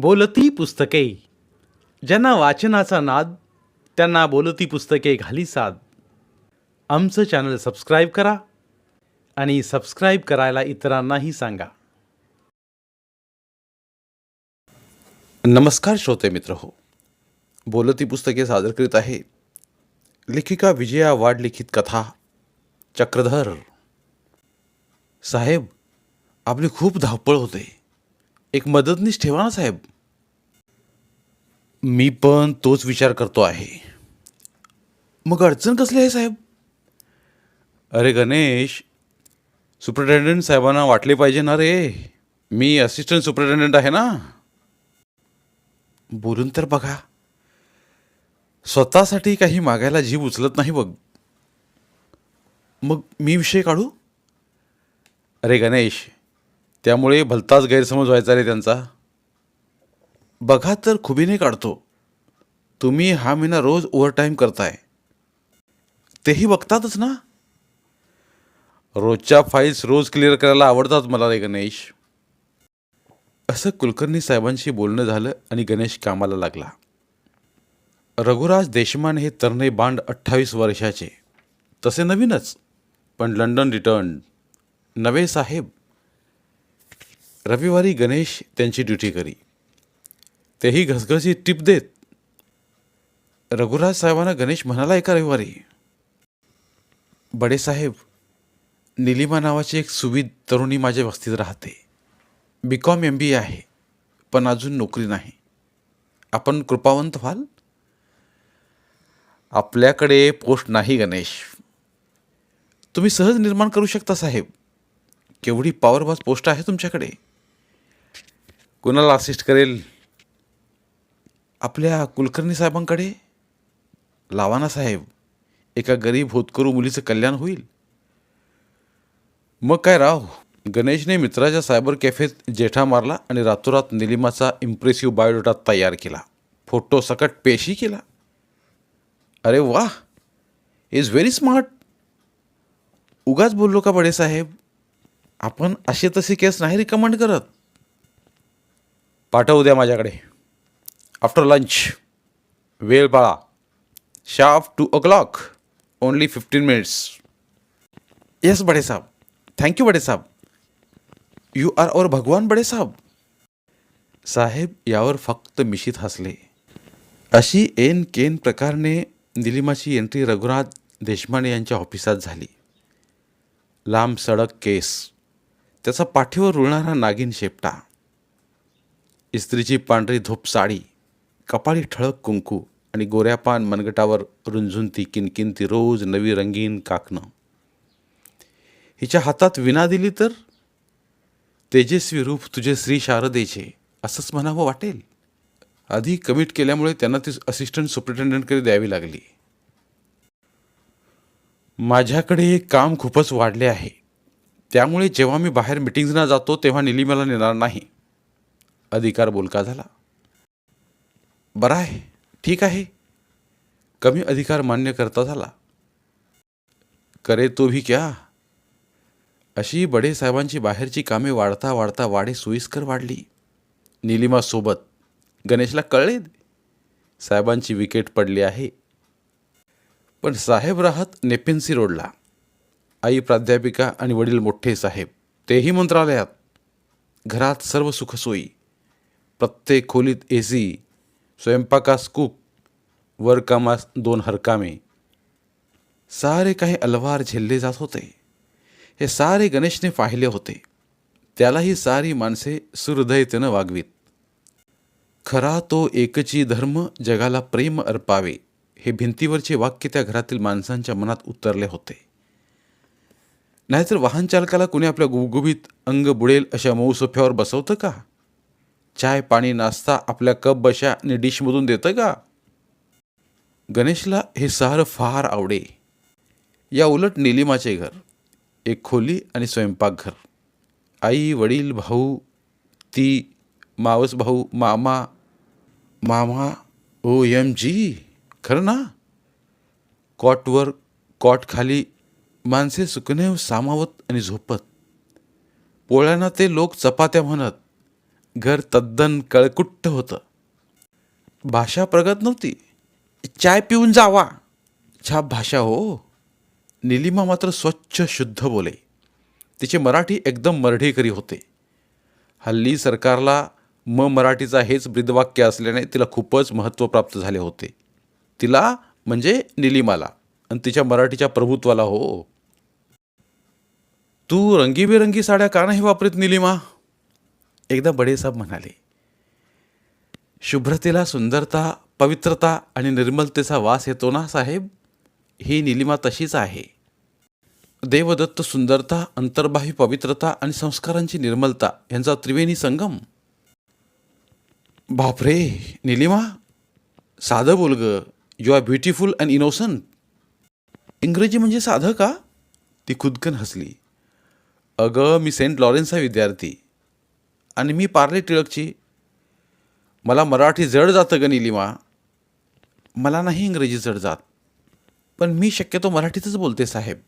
बोलती पुस्तके. ज्यांना वाचनाचा नाद त्यांना बोलती पुस्तके घाली साद. आमचं चॅनल सबस्क्राईब करा आणि सबस्क्राईब करायला इतरांनाही सांगा. नमस्कार श्रोते मित्र हो. बोलती पुस्तके सादर करीत आहे. लेखिका विजया वाड लिखित कथा चक्रधर. साहेब आपली खूप धावपळ होते. एक मदतनीस ठेवा ना साहेब. मी पण तोच विचार करतो आहे. मग अडचण कसली आहे साहेब? अरे गणेश सुपरिटेंडंट साहेबांना वाटले पाहिजे ना रे. मी असिस्टंट सुपरिटेंडंट आहे ना. बोलून तर बघा. स्वतःसाठी काही मागायला जीव उचलत नाही बघ. मग मी विषय काढू? अरे गणेश त्यामुळे भलताच गैरसमज व्हायचा रे त्यांचा. बघा तर खुबीने काढतो. तुम्ही हा महिना रोज ओव्हरटाईम करताय. तेही बघतातच ना? रोजच्या फाईल्स रोज क्लिअर करायला आवडतात मला रे गणेश. असं कुलकर्णी साहेबांशी बोलणं झालं आणि गणेश कामाला लागला. रघुराज देशमान हे तरणे बांड अठ्ठावीस वर्षाचे. तसे नवीनच पण लंडन रिटर्न नवे साहेब रविवारी गणेश त्यांची ड्युटी करी. तेही घसघशी टिप देत. रघुराज साहेबांना गणेश म्हणाला एका रविवारी? बडे साहेब निलिमा नावाची एक सुविध तरुणी माझ्या वस्तीत राहते. बी कॉम एम बी ए आहे पण अजून नोकरी नाही. आपण कृपावंत व्हाल? आपल्याकडे पोस्ट नाही गणेश. तुम्ही सहज निर्माण करू शकता साहेब. केवढी पॉवरबाज पोस्ट आहे तुमच्याकडे. कुणाला असिस्ट करेल? आपल्या कुलकर्णी साहेबांकडे? लावा ना साहेब एका गरीब होतकरू मुलीचं कल्याण होईल. मग काय राव? गणेशने मित्राच्या सायबर कॅफेत जेठा मारला आणि रातोरात निलिमाचा इम्प्रेसिव्ह बायोडेटा तयार केला. फोटो सकट पेशी केला. अरे वा इज व्हेरी स्मार्ट उगाच बोललो का बडे साहेब? आपण असे तसे केस नाही रिकमेंड करत. पाठवू द्या माझ्याकडे. आफ्टर लंच वेळ पाळा sharp two o'clock only fifteen minutes yes बडे साहब थँक्यू बडे साहब यू आर और भगवान बडे साहब साहेब यावर फक्त मिशीत हसले. अशी एन केन प्रकारने निलिमाची एंट्री रघुनाथ देशमाने यांच्या ऑफिसात झाली. लांब सडक केस. त्याचा पाठीवर रुळणारा नागिन शेपटा. इस्त्रीची पांढरी धूप साडी कपाळी ठळक कुंकू आणि गोऱ्यापान मनगटावर रुंझुंती किनकिनती रोज नवी रंगीन काकणं. हिच्या हातात विना दिली तर तेजस्वी रूप तुझे श्री शारदेचे असंच म्हणावं वाटेल. आधी कमिट केल्यामुळे त्यांना ती असिस्टंट सुप्रिटेंडंटकडे द्यावी लागली. माझ्याकडे काम खूपच वाढले आहे. त्यामुळे जेव्हा मी बाहेर मिटिंग्सना जातो तेव्हा निलिमाला नेणार नाही. अधिकार बोलका झाला. बरं आहे ठीक आहे. कमी अधिकार मान्य करता झाला. करे तो भी क्या? अशी बडे साहेबांची बाहेरची कामे वाढता वाढता वाढे सोयीस्कर वाढली. निलिमासोबत गणेशला कळले? साहेबांची विकेट पडली आहे. पण साहेब राहत नेपेन्सी रोडला. आई प्राध्यापिका आणि वडील मोठे साहेब. तेही मंत्रालयात. घरात सर्व सुखसोयी. प्रत्येक खोलीत ए सी स्वयंपाकास कूक वरकामास दोन हरकामे. सारे काही अलवार झेलले जात होते. हे सारे गणेशने पाहिले होते. त्यालाही सारी माणसे सुहृदयतेनं वागवीत. खरा तो एकची धर्म जगाला प्रेम अर्पावे हे भिंतीवरचे वाक्य त्या घरातील माणसांच्या मनात उतरले होते. नाहीतर वाहन चालकाला कुणी आपल्या गुबगुबीत अंग बुडेल अशा मऊ सोफ्यावर बसवतं का? चाय पाणी नाश्ता आपल्या कप बशा आणि डिशमधून देतं का? गणेशला हे सारं फार आवडे. या उलट निलिमाचे घर एक खोली आणि स्वयंपाकघर. आई वडील भाऊ ती मावस भाऊ मामा मामा ओ एम जी खरं ना? कॉटवर कॉट खाली माणसे सुकणे सामावत आणि झोपत. पोळ्यांना ते लोक चपात्या म्हणत घर तद्दन कळकुट्ट होतं. भाषा प्रगत नव्हती. चाय पिऊन जावा. छाप भाषा हो. निलिमा मात्र स्वच्छ शुद्ध बोले. तिचे मराठी एकदम मरढेकरी होते. हल्ली सरकारला म मराठीचा हेच ब्रीदवाक्य असल्याने तिला खूपच महत्त्व प्राप्त झाले होते. तिला म्हणजे निलिमाला आणि तिच्या मराठीच्या प्रभुत्वाला हो. तू रंगीबेरंगी साड्या का नाही वापरत निलिमा? एकदा बडेसाहेब म्हणाले शुभ्रतेला सुंदरता पवित्रता आणि निर्मलतेचा वास येतो ना साहेब? ही निलिमा तशीच आहे. देवदत्त सुंदरता अंतर्बाह्य पवित्रता आणि संस्कारांची निर्मलता यांचा त्रिवेणी संगम. बापरे! निलिमा साधं बोल ग you are beautiful and innocent इंग्रजी म्हणजे साधं का? ती खुदकन हसली. अगं मी सेंट लॉरेन्सचा विद्यार्थी. आणि मी पार्ले टिळकची. मला मराठी जड जातं ग निलिमा. मला नाही इंग्रजी जड जात. पण मी शक्यतो मराठीतच बोलते साहेब.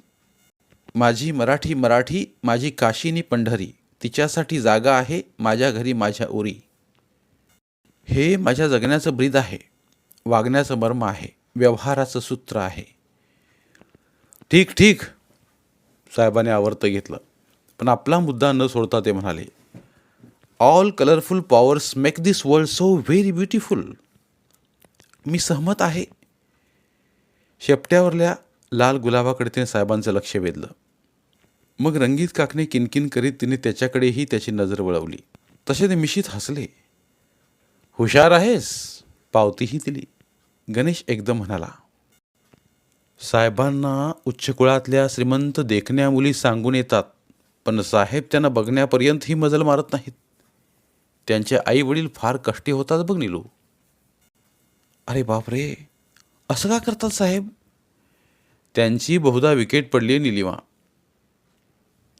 माझी मराठी मराठी माझी काशीनी पंढरी. तिच्यासाठी जागा आहे माझ्या घरी माझ्या उरी हे माझ्या जगण्याचं ब्रीद आहे. वागण्याचं मर्म आहे. व्यवहाराचं सूत्र आहे. ठीक ठीक साहेबाने आवर्त घेतलं. पण आपला मुद्दा न सोडता ते म्हणाले all colourful powers make this world so very beautiful मी सहमत आहे. शेपट्यावरल्या लाल गुलाबाकडे तिने साहेबांचं लक्ष वेधलं. मग रंगीत काकणे किनकिन करीत तिने त्याच्याकडेही त्याची नजर वळवली. तसे ते मिशीत हसले. हुशार आहेस पावतीही दिली. गणेश एकदम म्हणाला. साहेबांना उच्च कुळातल्या श्रीमंत देखण्या मुली सांगून येतात पण साहेब त्यांना बघण्यापर्यंत ही मजल मारत नाहीत. त्यांचे आई वडील फार कष्टी होतात बघ निलू. अरे बापरे. असं का करतात साहेब? त्यांची बहुधा विकेट पडली आहे निलिमा.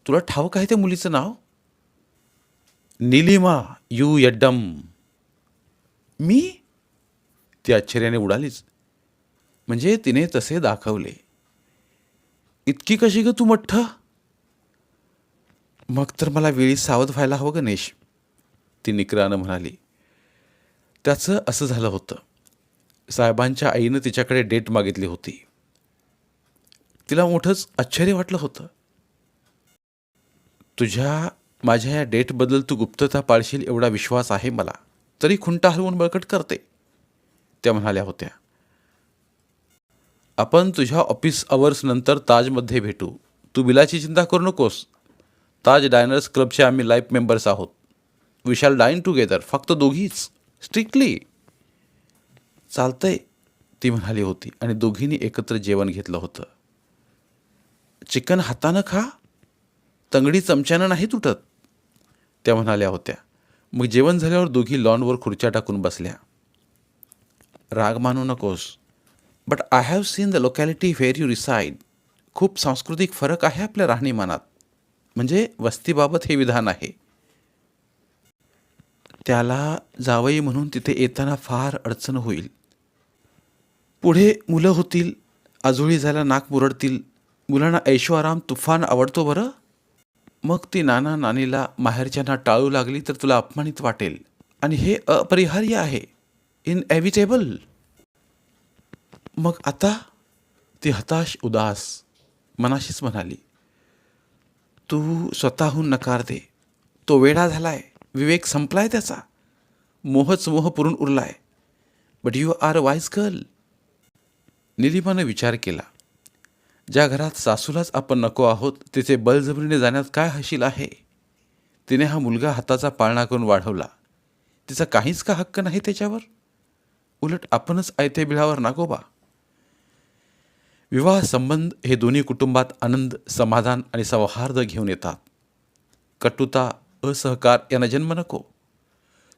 तुला ठाऊक आहे त्या मुलीचं नाव? निलिमा यू यड्डम. मी? ती आश्चर्याने उडालीच. म्हणजे तिने तसे दाखवले. इतकी कशी ग तू मठ्ठ? मग तर मला वेळी सावध व्हायला हवं गणेश ती निकरानं म्हणाली त्याचं असं झालं होतं. साहेबांच्या आईनं तिच्याकडे डेट मागितली होती. तिला मोठंच आश्चर्य वाटलं होतं. तुझ्या माझ्या या डेटबद्दल तू गुप्तता पाळशील एवढा विश्वास आहे मला. तरी खुंटा हलवून बळकट करते. त्या म्हणाल्या होत्या आपण तुझ्या ऑफिस अवर्स नंतर ताजमध्ये भेटू. तू बिलाची चिंता करू नकोस. ताज डायनर्स क्लबचे आम्ही लाईफ मेंबर्स आहोत. वी शॅल डाईन टुगेदर फक्त दोघीच स्ट्रिक्टली चालतंय ती म्हणाली होती आणि दोघींनी एकत्र जेवण घेतलं होतं. चिकन हातानं खा तंगडी चमच्यानं नाही तुटत त्या म्हणाल्या होत्या. मग जेवण झाल्यावर दोघी लॉनवर खुर्च्या टाकून बसल्या. राग मानू नकोस but I have seen the locality where you reside खूप सांस्कृतिक फरक आहे आपल्या राहणीमानात. म्हणजे वस्तीबाबत हे विधान आहे. त्याला जावई म्हणून तिथे येताना फार अडचण होईल. पुढे मुलं होतील आजोळी झाल्या नाक मुरडतील. मुलांना ऐशो आराम तुफान आवडतो बरं? मग ती नाना नानीला माहेरच्यांना टाळू लागली तर तुला अपमानित वाटेल. आणि हे अपरिहार्य आहे. इनएव्हिटेबल मग आता ती हताश उदास मनाशीच म्हणाली तू स्वतःहून नकार दे. तो वेडा झालाय. विवेक संपलाय त्याचा. मोहच मोह पुरून उरलाय. But you are wise girl निलिमानं विचार केला. ज्या घरात सासूलाच आपण नको आहोत तिथे बलजबरीने जाण्यात काय हशील आहे? तिने हा मुलगा हाताचा पाळणा करून वाढवला. तिचा काहीच का हक्क नाही त्याच्यावर? उलट आपणच आयत्या बिळावर नागोबा विवाह संबंध हे दोन्ही कुटुंबात आनंद समाधान आणि सौहार्द घेऊन येतात. कटुता असहकार यांना जन्म नको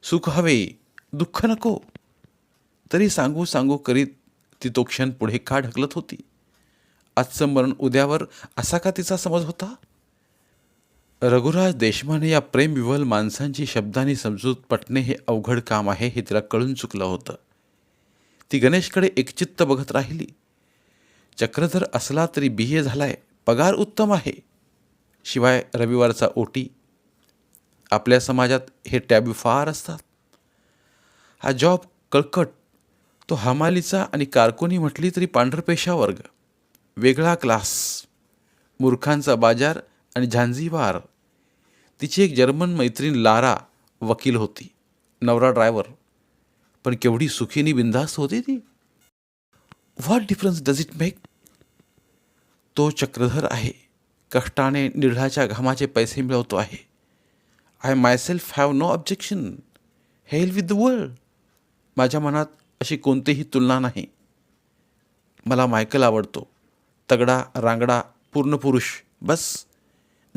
सुख हवे दुःख नको. तरी सांगू सांगू करीत ती तो क्षण पुढे का ढकलत होती? आजचं मरण उद्यावर असा का तिचा समज होता? रघुराज देशमाने या प्रेमविवल माणसांची शब्दांनी समजूत पटणे हे अवघड काम आहे हे तिला कळून चुकलं होतं. ती गणेशकडे एकचित्त बघत राहिली. चक्रधर असला तरी बी ए झालाय पगार उत्तम आहे. शिवाय रविवारचा ओटी आपल्या समाजात हे टॅबू फार असतात. हा जॉब कळकट तो हमालीचा आणि कारकुनी म्हटली तरी पांढरपेशा वर्ग वेगळा क्लास मूर्खांचा बाजार आणि झांझीवार. तिची एक जर्मन मैत्रीण लारा वकील होती नवरा ड्रायव्हर. पण केवढी सुखीनी बिंदास्त होती ती. What difference does it make तो चक्रधर आहे कष्टाने निर्धाच्या घामाचे पैसे मिळवतो आहे. I myself have no objection hell with the world माझ्या मनात अशी कोणतीही तुलना नाही. मला मायकल आवडतो. तगडा रांगडा पूर्ण पुरुष. बस.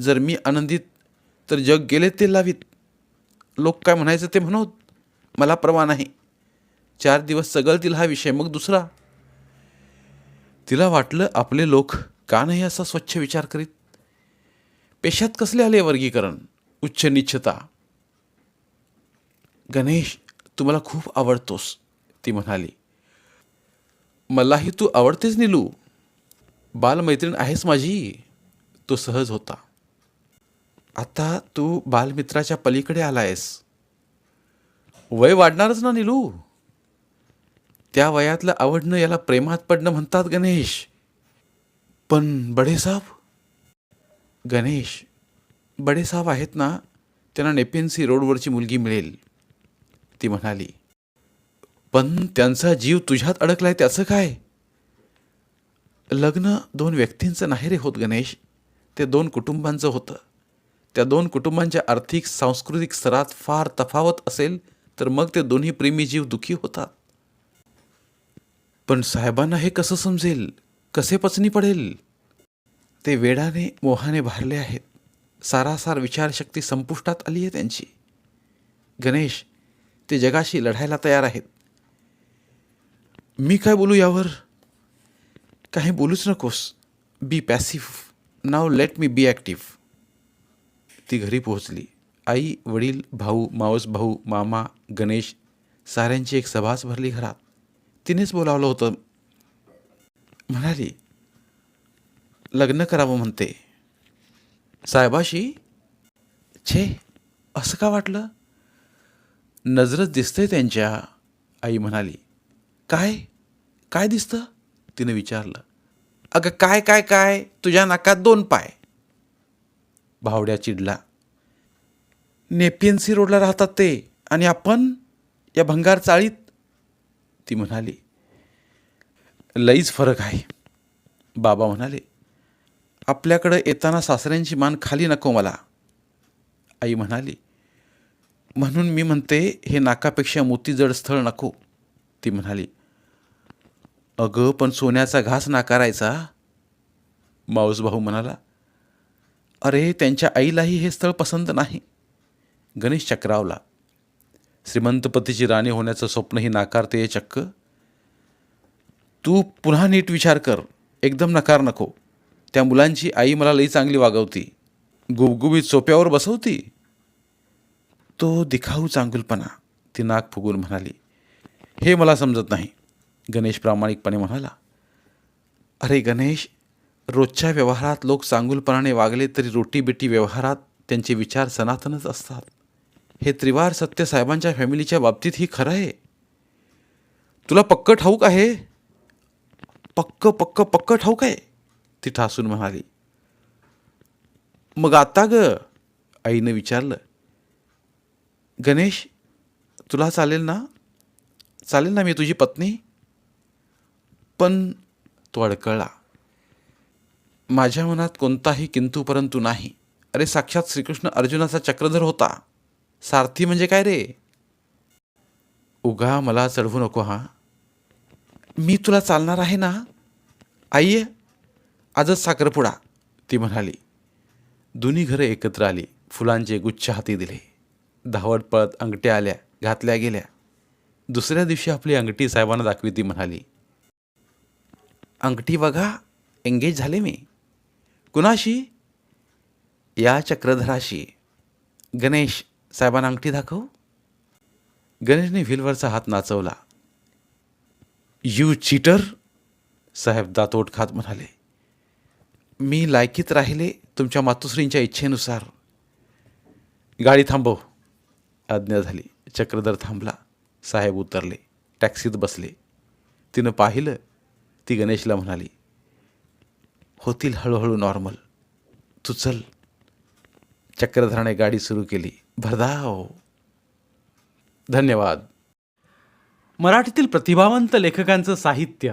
जर मी आनंदित तर जग गेले ते लावीत. लोक काय म्हणायचं ते म्हणोत. मला परवा नाही. चार दिवस सगळतील हा विषय मग दुसरा. तिला वाटलं आपले लोक का नाही असा स्वच्छ विचार करीत? पेशात कसले आले वर्गीकरण? उच्च निच्छता गणेश तू मला खूप आवडतोस ती म्हणाली. मलाही तू आवडतेच निलू. बालमैत्रीण आहेस माझी तो सहज होता. आता तू बालमित्राच्या पलीकडे आलायस. वय वाढणारच ना निलू? त्या वयातलं आवडणं याला प्रेमात पडणं म्हणतात गणेश. पण बडेसाब गणेश बडेसाहेब आहेत ना त्यांना नेपेन्सी रोडवरची मुलगी मिळेल ती म्हणाली. पण त्यांचा जीव तुझ्यात अडकलाय त्याचं काय? लग्न दोन व्यक्तींचं नाही रे होत गणेश. ते दोन कुटुंबांचं होतं. त्या दोन कुटुंबांच्या आर्थिक सांस्कृतिक स्तरात फार तफावत असेल तर मग ते दोन्ही प्रेमी जीव दुखी होतात. पण साहेबांना हे कसं समजेल? कसे पचनी पडेल? ते वेडाने मोहाने भारले आहेत. सारासार विचारशक्ती संपुष्टात आली आहे त्यांची. गणेश ते जगाशी लढायला तयार आहेत. मी काय बोलू यावर? काही बोलूच नकोस. Be passive now let me be active ती घरी पोहोचली. आई वडील भाऊ मावस भाऊ मामा गणेश साऱ्यांची एक सभाच भरली घरात. तिनेच बोलावलं होतं. म्हणाली लग्न करावं म्हणते. साहेबाशी? छे असं का वाटलं? नजरच दिसतंय त्यांच्या आई म्हणाली. काय? काय दिसतं? तिनं विचारलं. अगं काय काय काय? तुझ्या नाकात दोन पाय. भावड्या चिडला. नेपियन्सी रोडला राहतात ते आणि आपण या भंगार चाळीत? ती म्हणाली. लईच फरक आहे. बाबा म्हणाले आपल्याकडं येताना सासऱ्यांची मान खाली नको मला. आई म्हणाली म्हणून मी म्हणते हे नाकापेक्षा मोतीजड स्थळ नको. ती म्हणाली अगं पण सोन्याचा घास नाकारायचा. माऊस भाऊ म्हणाला अरे त्यांच्या आईलाही हे स्थळ पसंत नाही. गणेश चक्रावला श्रीमंतपतीची राणी होण्याचं स्वप्नही नाकारते चक्क. तू पुन्हा नीट विचार कर. एकदम नकार नको. त्या मुलांची आई मला लई चांगली वागवती. गुबगुबीत सोप्यावर बसवती. तो दिखाऊ चांगुलपणा ती नाक फुगून म्हणाली. हे मला समजत नाही गणेश प्रामाणिकपणे म्हणाला. अरे गणेश रोजच्या व्यवहारात लोक चांगुलपणाने वागले तरी रोटीबेटी व्यवहारात त्यांचे विचार सनातनच असतात. हे त्रिवार सत्य साहेबांच्या फॅमिलीच्या बाबतीत ही खरं आहे. तुला पक्क ठाऊक आहे? पक्क पक्क पक्क ठाऊक आहे. ती ठासून म्हणाली मग आता ग. आईनं विचारलं गणेश तुला चालेल ना? चालेल ना मी तुझी पत्नी? पण तो अडकळला माझ्या मनात कोणताही किंतू परंतु नाही. अरे साक्षात श्रीकृष्ण अर्जुनाचा चक्रधर होता. सारथी म्हणजे काय रे? उगा मला चढवू नको हा. मी तुला चालणार आहे ना? आई आजच साखरपुडा. ती म्हणाली दोन्ही घरं एकत्र आली. फुलांचे गुच्छ हाती दिले. धावत पळत अंगठ्या आल्या घातल्या गेल्या. दुसऱ्या दिवशी आपली अंगठी साहेबांना दाखवी ती म्हणाली अंगठी बघा एंगेज झाले मी. कुणाशी? या चक्रधराशी. गणेश साहेबांना अंगठी दाखव. गणेशने व्हीलवरचा हात नाचवला. यू चीटर साहेब दातोट खात म्हणाले. मी लायकीत राहिले तुमच्या मातुश्रींच्या इच्छेनुसार. गाडी थांबव. आज्ञा झाली. चक्रधर थांबला. साहेब उतरले. टॅक्सीत बसले. तिनं पाहिलं. ती गणेशला म्हणाली होतील हळूहळू नॉर्मल. तू चल. चक्रधराने गाडी सुरू केली. भरधाव. धन्यवाद. मराठीतील प्रतिभावंत लेखकांचं साहित्य.